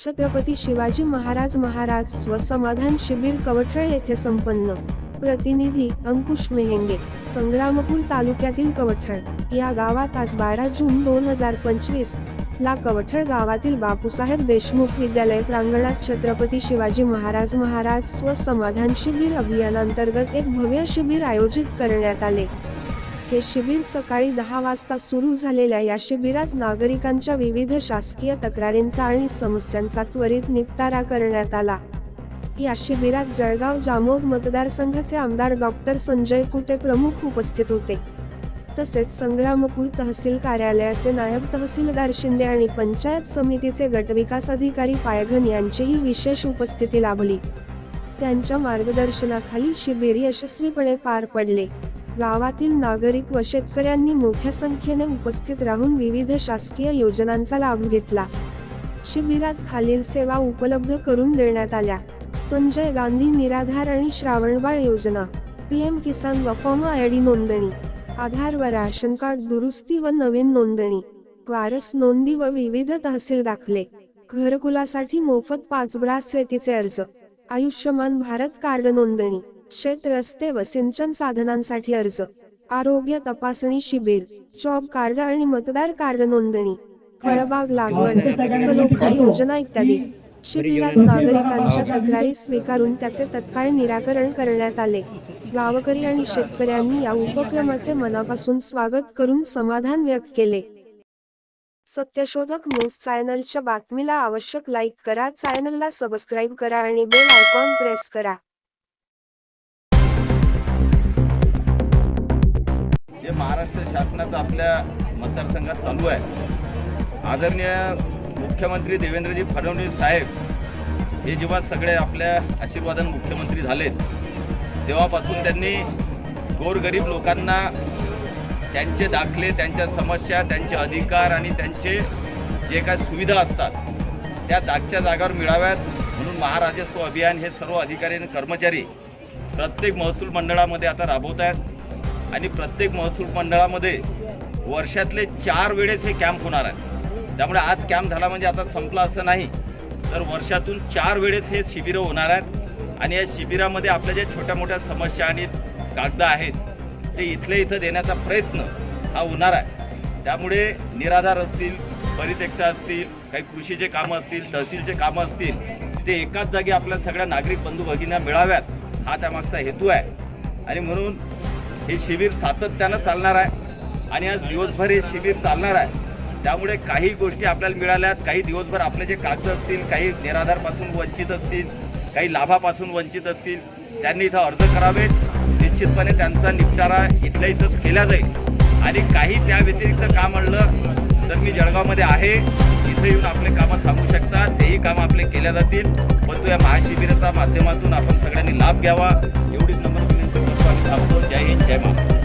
छत्रपती शिवाजी महाराज महाराज स्वसमाधान शिबिर कवठळ येथे संपन्न. प्रतिनिधी अंकुश मेहेंगे संग्रामपूर तालुक्यातील कवठळ या गावात आज बारा जून दोन हजार पंचवीस ला कवठळ गावातील बापूसाहेब देशमुख विद्यालय प्रांगणात छत्रपती शिवाजी महाराज महाराज स्वसमाधान शिबिर अभियानांतर्गत एक भव्य शिबिर आयोजित करण्यात आले. हे शिबिर सकाळी दहा वाजता सुरू झालेल्या या शिबिरात नागरिकांच्या विविध शासकीय तक्रारींचा आणि समस्यांचा त्वरित निपटारा करण्यात आला. या शिबिरात जळगाव जामोद मतदारसंघाचे आमदार डॉक्टर संजय कुटे प्रमुख उपस्थित होते. तसेच संग्रामपूर तहसील कार्यालयाचे नायब तहसीलदार शिंदे आणि पंचायत समितीचे गटविकास अधिकारी पायघन यांचीही विशेष उपस्थिती लाभली. त्यांच्या मार्गदर्शनाखाली शिबिर यशस्वीपणे पार पडले. गावातील नागरिक व शेतकऱ्यांनी मोठ्या संख्येने उपस्थित राहून विविध शासकीय योजनांचा लाभ घेतला. शिबिरात खालील सेवा उपलब्ध करून देण्यात आल्या. संजय गांधी निराधार आणि श्रावणबाळ योजना पीएम किसान व फॉर्म आयडी नोंदणी आधार व राशन कार्ड दुरुस्ती व नवीन नोंदणी वारस नोंदी व विविध तहसील दाखले घरकुलासाठी मोफत पाच ब्रास शेतीचे अर्ज आयुष्यमान भारत कार्ड नोंदणी. शेत रस्ते व सिंचन साधनांसाठी अर्ज. आरोग्य तपासणी शिबिर जॉब कार्ड आणि मतदार कार्ड नोंदणी. फळबाग लागवड सलोखा योजना इत्यादी. शिबिरात नागरिकांच्या तक्रारी स्वीकारून त्याचे तत्काळ निराकरण करण्यात आले. गावकरी आणि शेतकऱ्यांनी या उपक्रमाचे मनापासून स्वागत करून समाधान व्यक्त केले. सत्यशोधक न्यूज चॅनलच्या बातमीला आवश्यक लाईक करा चॅनलला सबस्क्राईब करा आणि बेल आयकॉन प्रेस करा. महाराष्ट्र शासनाचं आपल्या मतदारसंघात चालू आहे. आदरणीय मुख्यमंत्री देवेंद्रजी फडणवीस साहेब हे जेव्हा सगळे आपल्या आशीर्वादाने मुख्यमंत्री झालेत तेव्हापासून त्यांनी गोरगरीब लोकांना त्यांचे दाखले त्यांच्या समस्या त्यांचे अधिकार आणि त्यांचे जे काय सुविधा असतात त्या जागच्या जागावर मिळाव्यात म्हणून महाराजस्व अभियान हे सर्व अधिकारी आणि कर्मचारी प्रत्येक महसूल मंडळामध्ये आता राबवत आहेत. आणि प्रत्येक महसूल मंडळामध्ये वर्षातले चार वेळेस हे कॅम्प होणार आहे. त्यामुळे आज कॅम्प झाला म्हणजे आता संपला असं नाही. तर वर्षातून चार वेळेस हे शिबिरं होणार आहेत. आणि या शिबिरामध्ये आपल्या ज्या छोट्या मोठ्या समस्या आणि कागद आहेत ते इथले इथं देण्याचा प्रयत्न हा होणार आहे. त्यामुळे निराधार असतील परित्यक्त असतील काही कृषीचे कामं असतील तहसीलचे कामं असतील ते एकाच जागी आपल्या सगळ्या नागरिक बंधू भगिनींना मिळाव्यात हा त्यामागचा हेतू आहे. आणि म्हणून हे शिबिर सातत्यानं चालणार आहे. आणि आज दिवसभर हे शिबिर चालणार आहे. त्यामुळे काही गोष्टी आपल्याला मिळाल्यात. काही दिवसभर आपले जे कागद असतील काही निराधारपासून वंचित असतील काही लाभापासून वंचित असतील त्यांनी इथं अर्ज करावेत. निश्चितपणे त्यांचा निपटारा इथल्या इथंच केला जाईल. आणि काही त्या व्यतिरिक्त काम आणलं तर मी जळगावमध्ये आहे. इथे येऊन आपले कामं सांगू शकता. तेही कामं आपले केल्या जातील. परंतु या महाशिबिराच्या माध्यमातून आपण सगळ्यांनी लाभ घ्यावा. एवढीच नम्र विनंती. करतो आणि थांबतो जय हिंद जय महाराष्ट्र